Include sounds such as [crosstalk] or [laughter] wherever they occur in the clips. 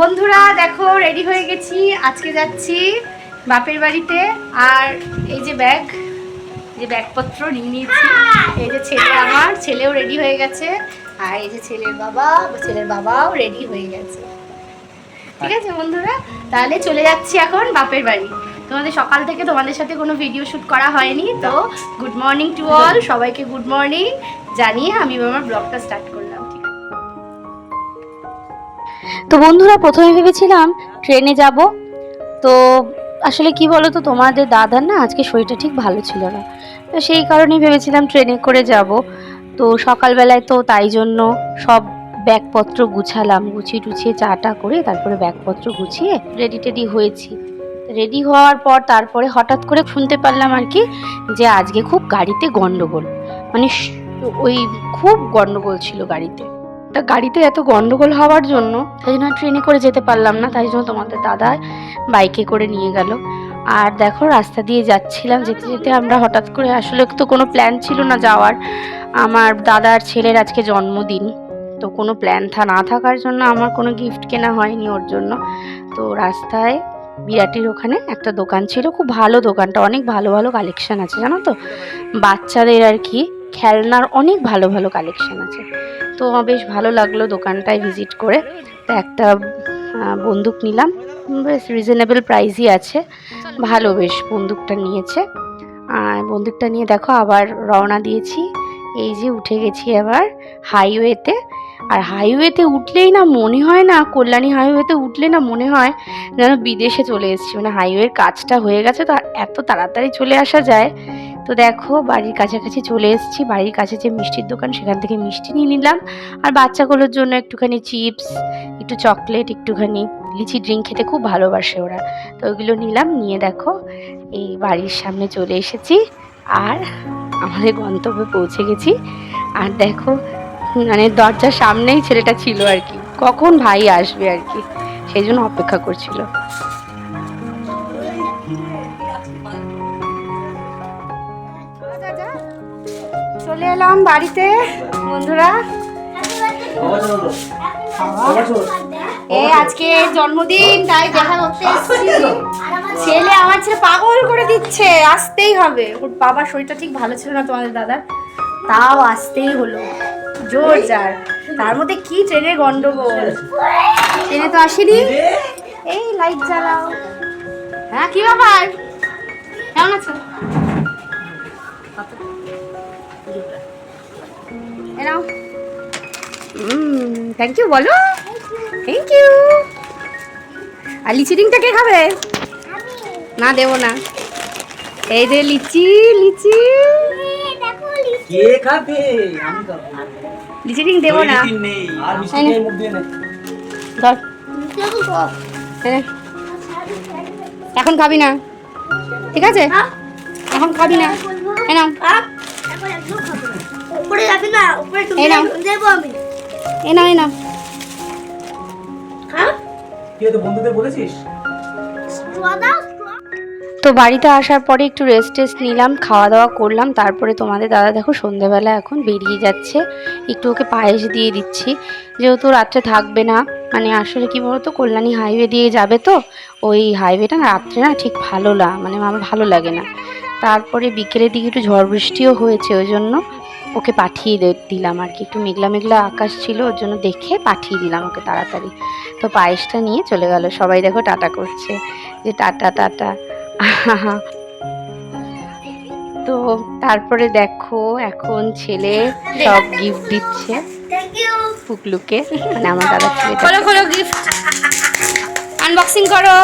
বন্ধুরা, দেখো রেডি হয়ে গেছি। আজকে যাচ্ছি বাপের বাড়িতে। আর এই যে ব্যাগ যে ব্যাগপত্র নিয়ে নিয়েছি। এই যে ছেলে আমার, ছেলেও রেডি হয়ে গেছে। আর এই যে ছেলের বাবা, ছেলের বাবাও রেডি হয়ে গেছে। ঠিক আছে, বন্ধুরা? তাহলে চলে যাচ্ছি এখন বাপের বাড়ি। তোমাদের সকাল থেকে তোমাদের সাথে কোনো ভিডিও শ্যুট করা হয়নি, তো গুড মর্নিং টু অল সবাইকে গুড মর্নিং জানিয়ে আমি আমার ব্লগটা স্টার্ট করলাম তো বন্ধুরা, প্রথমে ভেবেছিলাম ট্রেনে যাব। তো আসলে কি বলো তো তোমাদের দাদার না আজকে শরীরটা ঠিক ভালো ছিল না। তো সেই কারণেই ভেবেছিলাম ট্রেনে করে যাব। তো সকালবেলায় তো তাই জন্য সব ব্যাগপত্র গুছালাম, গুছিয়ে টুছিয়ে চাটা করে তারপরে ব্যাগপত্র গুছিয়ে রেডি টেডি হয়েছি। রেডি হওয়ার পর তারপরে হঠাৎ করে শুনতে পারলাম আর কি যে আজকে খুব গাড়িতে গন্ডগোল। মানে ওই খুব গন্ডগোল ছিল গাড়িতে। তা গাড়িতে এত গন্ডগোল হওয়ার জন্য? তাই জন্য ট্রেনে করে যেতে পারলাম না, তাই জন্য তোমাদের দাদা বাইকে করে নিয়ে গেল। আর দেখো, রাস্তা দিয়ে যাচ্ছিলাম, যেতে যেতে আমরা হঠাৎ করে, আসলে তো কোনো প্ল্যান ছিল না যাওয়ার। আমার দাদার ছেলের আজকে জন্মদিন, তো কোনো প্ল্যান থা, না থাকার জন্য আমার কোনো গিফট কেনা হয়নি ওর জন্য। তো রাস্তায় বিরাটির ওখানে একটা দোকান ছিল, খুব ভালো দোকানটা, অনেক ভালো ভালো কালেকশান আছে, জানো তো? বাচ্চাদের আর কি, খেলনার অনেক ভালো ভালো কালেকশান আছে। তো বেশ ভালো লাগল দোকানটায় ভিজিট করে। তো একটা বন্দুক নিলাম। বেশ রিজনেবল প্রাইসই আছে। ভালো বেশ বন্দুকটা নিয়েছে। আর বন্দুকটা নিয়ে দেখো আবার রওনা দিয়েছি। এই যে উঠে গেছি আবার হাইওয়েতে আর হাইওয়েতে উঠলেই না মনে হয় না, কল্যাণী হাইওয়েতে উঠলে না মনে হয় যেন বিদেশে চলে এসেছি। মানে হাইওয়ের কাজটা হয়ে গেছে তো এত তাড়াতাড়ি চলে আসা যায়। তো দেখো, বাড়ির কাছাকাছি চলে এসেছি। বাড়ির কাছে যে মিষ্টির দোকান, সেখান থেকে মিষ্টি নিয়ে নিলাম। আর বাচ্চাগুলোর জন্য একটুখানি চিপস, একটু চকলেট, একটুখানি লিচি ড্রিঙ্ক খেতে খুব ভালোবাসে ওরা। তো ওইগুলো নিলাম, নিয়ে দেখো, এই বাড়ির সামনে চলে এসেছি। আর আমাদের গন্তব্যে পৌঁছে গেছি। আর দেখো মানে দরজার সামনেই ছেলেটা ছিল আর কি। কখন ভাই আসবে আর কি? সেই জন্য অপেক্ষা করছিল। চলে এলাম বাড়িতে, বন্ধুরা। এ আজকে জন্মদিন, তাই দেখা করতে ছেলে আমার ছেলে পাগল করে দিচ্ছে, আসতেই হবে। ওর বাবার শরীরটা ঠিক ভালো ছিল না তোমাদের দাদার, তাও আসতেই হলো। জোর যার। তার মধ্যে কি ট্রেনের গন্ডগোল? ট্রেনে তো আসেনি। এই লাইট জ্বালাও। হ্যাঁ কি ব্যাপার? কেমন আছো? নাও। থ্যাংক ইউ বলো। থ্যাংক ইউ আর লিচি ডিংটা কে খাবে? না দেবো না। এই যে লিচি লিচি। কে খাবে? আমি খাব। লিচি ডিং দেবো না। ওই নেই। আর মিষ্টি খেয়ে মুখ দিয়ে নে। ধর। এখন খাবি না। ঠিক আছে? এখন খাবি না। এই নাও। উপরে যাবি না উপরে তুমি দেবো আমি। এই নাও এই নাও। হ্যাঁ? তো বন্ধুদের বলেছিস? তো বাড়িতে আসার পরে একটু রেস্ট টেস্ট নিলাম খাওয়া দাওয়া করলাম তারপরে তোমাদের দাদা দেখো সন্ধেবেলা এখন বেরিয়ে যাচ্ছে একটু ওকে পায়েস দিয়ে দিচ্ছি। যেহেতু রাত্রে থাকবে না মানে আসলে কি বলতো কল্যাণী হাইওয়ে দিয়ে যাবে তো ওই হাইওয়েটা না রাত্রে না ঠিক ভালো না মানে আমার ভালো লাগে না। তারপরে বিকেলের দিকে একটু ঝড় বৃষ্টিও হয়েছে, ওই জন্য ওকে পাঠিয়ে দিলাম আর কি। একটু মেঘলা মেঘলা আকাশ ছিল, ওর জন্য দেখে পাঠিয়ে দিলাম ওকে তাড়াতাড়ি। তো পায়েসটা নিয়ে চলে গেল। সবাই দেখো টাটা করছে। যে টাটা টাটা। [laughs] তো তারপরে দেখো এখন ছেলে সব গিফট দিচ্ছে পুকলুকে মানে আমার দাদা ছেলে আনবক্সিং করো।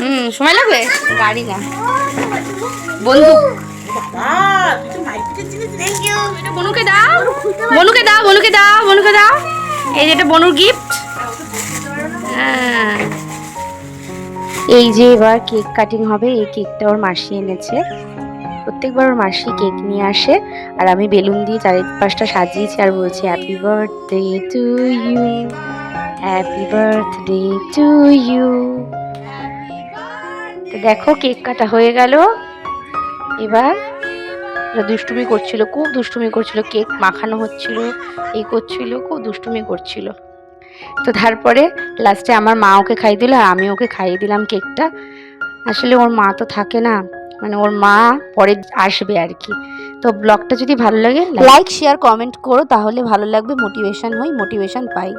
হুম সময় লাগবে? গাড়ি না। বনুকে দাও। বনুকে দাও বনুকে দাও বনুকে দাও। এই যে এটা বনুর গিফট হ্যাঁ। এই যে এবার কেক কাটিং হবে এই কেকটা ওর মাসি এনেছে। প্রত্যেকবার ওর মাসি কেক নিয়ে আসে আর আমি বেলুন দিয়ে চারিপাশটা সাজিয়েছি আর বলছি happy birthday to you happy birthday to you তো দেখো কেক কাটা হয়ে গেল। এবার দুষ্টুমি করছিল, খুব দুষ্টুমি করছিল, কেক মাখানো হচ্ছিল, এই করছিল, খুব দুষ্টুমি করছিল। তো তারপরে লাস্টে আমার মা ওকে খাইয়ে দিল, আর আমি ওকে খাইয়ে দিলাম কেকটা। আসলে ওর মা তো থাকে না মানে ওর মা পরে আসবে আর কি। তো ব্লগটা যদি ভালো লাগে লাইক শেয়ার কমেন্ট করো, তাহলে ভালো লাগবে মোটিভেশন হই মোটিভেশন পাই।